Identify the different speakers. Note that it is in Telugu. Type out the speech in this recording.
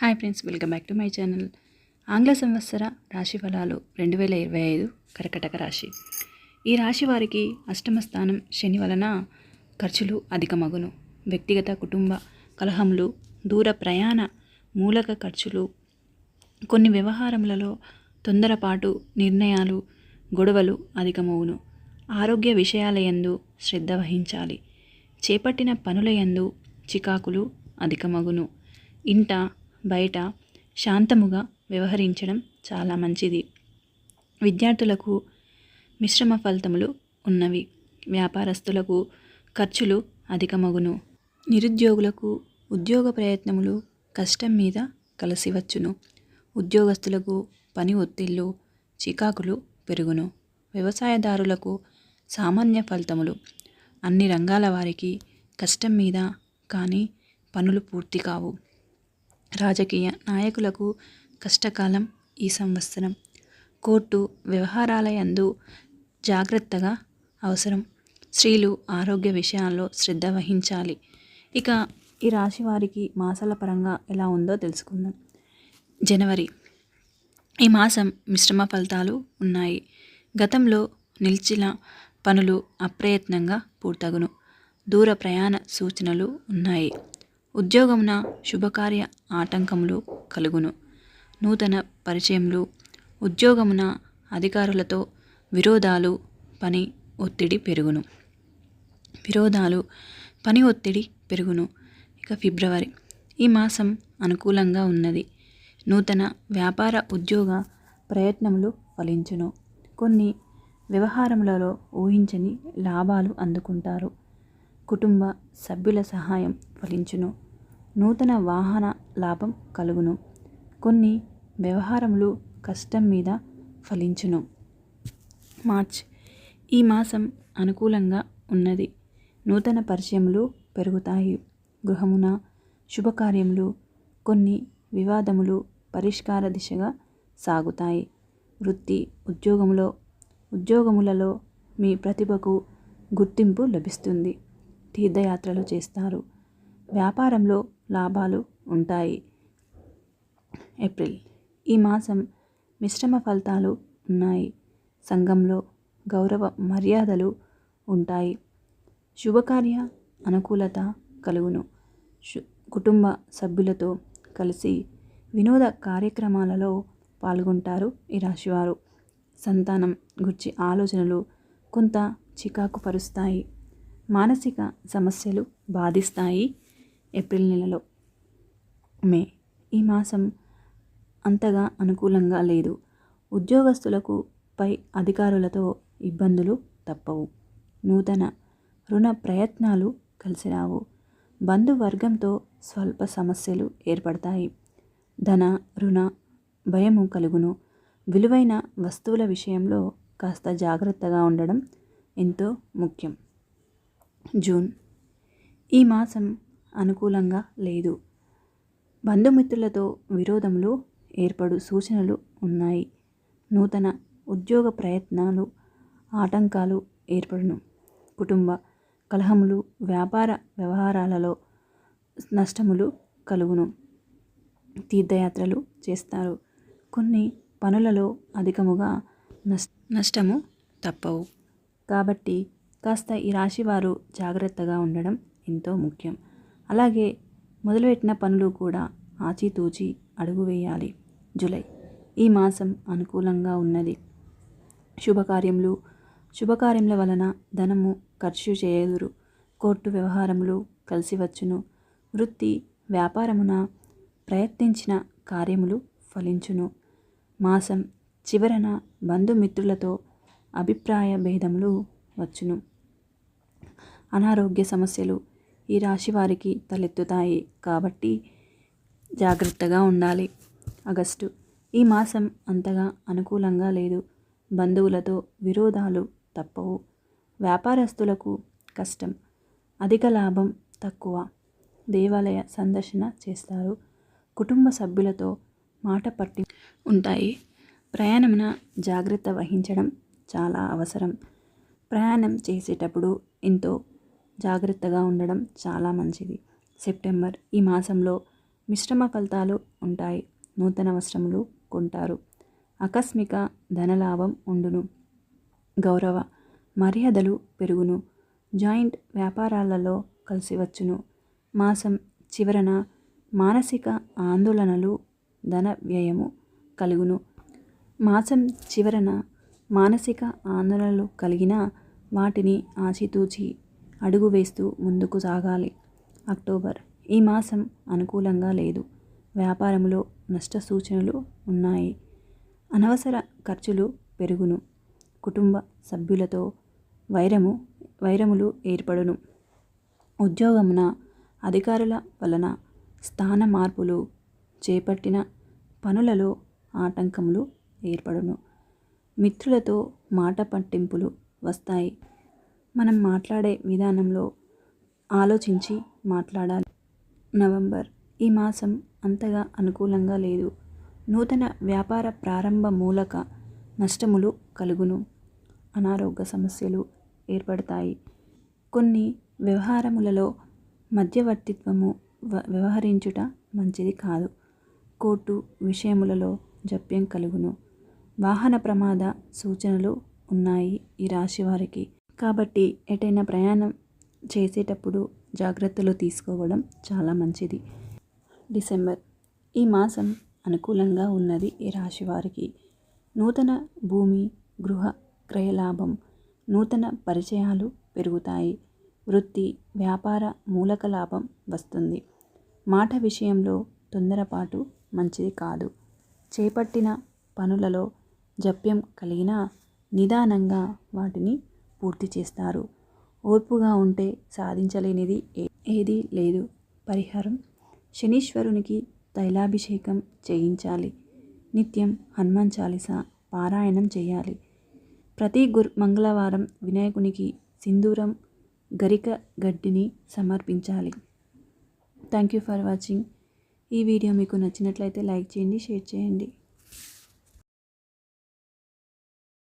Speaker 1: Hi friends welcome back to my channel ఆంగ్ల సంవత్సర రాశి ఫలాలు రెండు వేల ఇరవై ఐదు కర్కటక రాశి. ఈ రాశి వారికి అష్టమ స్థానం శని వలన ఖర్చులు అధికమగును. వ్యక్తిగత కుటుంబ కలహములు దూర ప్రయాణ మూలక ఖర్చులు కొన్ని వ్యవహారములలో తొందరపాటు నిర్ణయాలు గొడవలు అధికమవును. ఆరోగ్య విషయాలయందు శ్రద్ధ వహించాలి. చేపట్టిన పనులయందు చికాకులు అధికమగును. ఇంట బయట శాంతముగా వ్యవహరించడం చాలా మంచిది. విద్యార్థులకు మిశ్రమ ఫలితములు ఉన్నవి. వ్యాపారస్తులకు ఖర్చులు అధికమగును. నిరుద్యోగులకు ఉద్యోగ ప్రయత్నములు కష్టం మీద కలిసివచ్చును. ఉద్యోగస్తులకు పని ఒత్తిళ్ళు చికాకులు పెరుగును. వ్యవసాయదారులకు సామాన్య ఫలితములు. అన్ని రంగాల వారికి కష్టం మీద కానీ పనులు పూర్తి కావు. రాజకీయ నాయకులకు కష్టకాలం ఈ సంవత్సరం. కోర్టు వ్యవహారాలయందు జాగ్రత్తగా అవసరం. స్త్రీలు ఆరోగ్య విషయాల్లో శ్రద్ధ వహించాలి. ఇక ఈ రాశి వారికి మాసాల పరంగా ఎలా ఉందో తెలుసుకుందాం. జనవరి. ఈ మాసం మిశ్రమ ఫలితాలు ఉన్నాయి. గతంలో నిలిచిన పనులు అప్రయత్నంగా పూర్తగును. దూర ప్రయాణ సూచనలు ఉన్నాయి. ఉద్యోగమున శుభకార్య ఆటంకములు కలుగును. నూతన పరిచయములు ఉద్యోగమున అధికారులతో విరోధాలు పని ఒత్తిడి పెరుగును. విరోధాలు పని ఒత్తిడి పెరుగును. ఇక ఫిబ్రవరి ఈ మాసం అనుకూలంగా ఉన్నది. నూతన వ్యాపార ఉద్యోగ ప్రయత్నములు ఫలించును. కొన్ని వ్యవహారములలో ఊహించని లాభాలు అందుకుంటారు. కుటుంబ సభ్యుల సహాయం ఫలించును. నూతన వాహన లాభం కలుగును. కొన్ని వ్యవహారములు కష్టం మీద ఫలించును. మార్చ్. ఈ మాసం అనుకూలంగా ఉన్నది. నూతన పరిచయములు పెరుగుతాయి. గృహమున శుభకార్యములు కొన్ని వివాదములు పరిష్కార దిశగా సాగుతాయి. వృత్తి ఉద్యోగములో ఉద్యోగములలో మీ ప్రతిభకు గుర్తింపు లభిస్తుంది. తీర్థయాత్రలు చేస్తారు. వ్యాపారంలో లాభాలు ఉంటాయి. ఏప్రిల్. ఈ మాసం మిశ్రమ ఫలితాలు ఉన్నాయి. సంఘంలో గౌరవ మర్యాదలు ఉంటాయి. శుభకార్య అనుకూలత కలుగును. కుటుంబ సభ్యులతో కలిసి వినోద కార్యక్రమాలలో పాల్గొంటారు ఈ రాశివారు. సంతానం గుర్చి ఆలోచనలు కొంత చికాకు పరుస్తాయి మానసిక సమస్యలు బాధిస్తాయి. ఏప్రిల్ నెలలో. మే. ఈ మాసం అంతగా అనుకూలంగా లేదు. ఉద్యోగస్తులకు పై అధికారులతో ఇబ్బందులు తప్పవు. నూతన రుణ ప్రయత్నాలు కలిసి రావు బంధువర్గంతో స్వల్ప సమస్యలు ఏర్పడతాయి. ధన రుణ భయము కలుగును. విలువైన వస్తువుల విషయంలో కాస్త జాగ్రత్తగా ఉండడం ఎంతో ముఖ్యం. జూన్. ఈ మాసం అనుకూలంగా లేదు. బంధుమిత్రులతో విరోధములు ఏర్పడు సూచనలు ఉన్నాయి. నూతన ఉద్యోగ ప్రయత్నాలు ఆటంకాలు ఏర్పడును. కుటుంబ కలహములు వ్యాపార వ్యవహారాలలో నష్టములు కలుగును. తీర్థయాత్రలు చేస్తారు. కొన్ని పనులలో అధికముగా నష్టము తప్పవు. కాబట్టి కాస్త ఈ రాశివారు జాగ్రత్తగా ఉండడం ఎంతో ముఖ్యం. అలాగే మొదలుపెట్టిన పనులు కూడా ఆచితూచి అడుగు వేయాలి. జూలై. ఈ మాసం అనుకూలంగా ఉన్నది. శుభకార్యములు. శుభకార్యముల వలన ధనము ఖర్చు చేయదురు. కోర్టు వ్యవహారములు కలిసి వచ్చును. వృత్తి వ్యాపారమున ప్రయత్నించిన కార్యములు ఫలించును. మాసం చివరన బంధుమిత్రులతో అభిప్రాయ భేదములు వచ్చును. అనారోగ్య సమస్యలు ఈ రాశి వారికి తలెత్తుతాయి కాబట్టి జాగ్రత్తగా ఉండాలి. ఆగస్టు. ఈ మాసం అంతగా అనుకూలంగా లేదు. బంధువులతో విరోధాలు తప్పవు. వ్యాపారస్తులకు కష్టం. అధిక లాభం తక్కువ. దేవాలయ సందర్శన చేస్తారు. కుటుంబ సభ్యులతో మాట పట్టి ఉంటాయి. ప్రయాణమున జాగ్రత్త వహించడం చాలా అవసరం. ప్రయాణం చేసేటప్పుడు ఎంతో జాగ్రత్తగా ఉండడం చాలా మంచిది. సెప్టెంబర్ ఈ మాసంలో మిశ్రమ ఫలితాలు ఉంటాయి. నూతన వస్త్రములు కొంటారు. ఆకస్మిక ధనలాభం ఉండును. గౌరవ మర్యాదలు పెరుగును. జాయింట్ వ్యాపారాలలో కలిసి వచ్చును. మాసం చివరన మానసిక ఆందోళనలు ధన వ్యయము కలుగును. మాసం చివరన మానసిక ఆందోళనలు కలిగిన వాటిని ఆచితూచి అడుగు వేస్తూ ముందుకు సాగాలి. అక్టోబర్. ఈ మాసం అనుకూలంగా లేదు. వ్యాపారంలో నష్ట సూచనలు ఉన్నాయి. అనవసర ఖర్చులు పెరుగును. కుటుంబ సభ్యులతో వైరము వైరములు ఏర్పడును. ఉద్యోగమున అధికారుల వలన స్థాన మార్పులు చేపట్టిన పనులలో ఆటంకములు ఏర్పడును. మిత్రులతో మాట పట్టింపులు వస్తాయి. మనం మాట్లాడే విధానంలో ఆలోచించి మాట్లాడాలి. నవంబర్. ఈ మాసం అంతగా అనుకూలంగా లేదు. నూతన వ్యాపార ప్రారంభ మూలక నష్టములు కలుగును. అనారోగ్య సమస్యలు ఏర్పడతాయి. కొన్ని వ్యవహారములలో మధ్యవర్తిత్వము వ్యవహరించుట మంచిది కాదు. కోర్టు విషయములలో జప్యం కలుగును. వాహన ప్రమాద సూచనలు ఉన్నాయి ఈ రాశి వారికి. కాబట్టి ఎటైనా ప్రయాణం చేసేటప్పుడు జాగ్రత్తలు తీసుకోవడం చాలా మంచిది. డిసెంబర్. ఈ మాసం అనుకూలంగా ఉన్నది ఈ రాశి వారికి. నూతన భూమి గృహ క్రయలాభం నూతన పరిచయాలు పెరుగుతాయి. వృత్తి వ్యాపార మూలక లాభం వస్తుంది. మాట విషయంలో తొందరపాటు మంచిది కాదు. చేపట్టిన పనులలో జప్యం కలిగిన నిదానంగా వాటిని పూర్తి చేస్తారు. ఓర్పుగా ఉంటే సాధించలేనిది ఏదీ లేదు. పరిహారం. శనీశ్వరునికి తైలాభిషేకం చేయించాలి. నిత్యం హనుమాన్ చాలీసా పారాయణం చేయాలి. ప్రతి గుర్ మంగళవారం వినాయకునికి సింధూరం గరిక గడ్డిని సమర్పించాలి. Thank you for watching. ఈ వీడియో మీకు నచ్చినట్లయితే లైక్ చేయండి షేర్ చేయండి.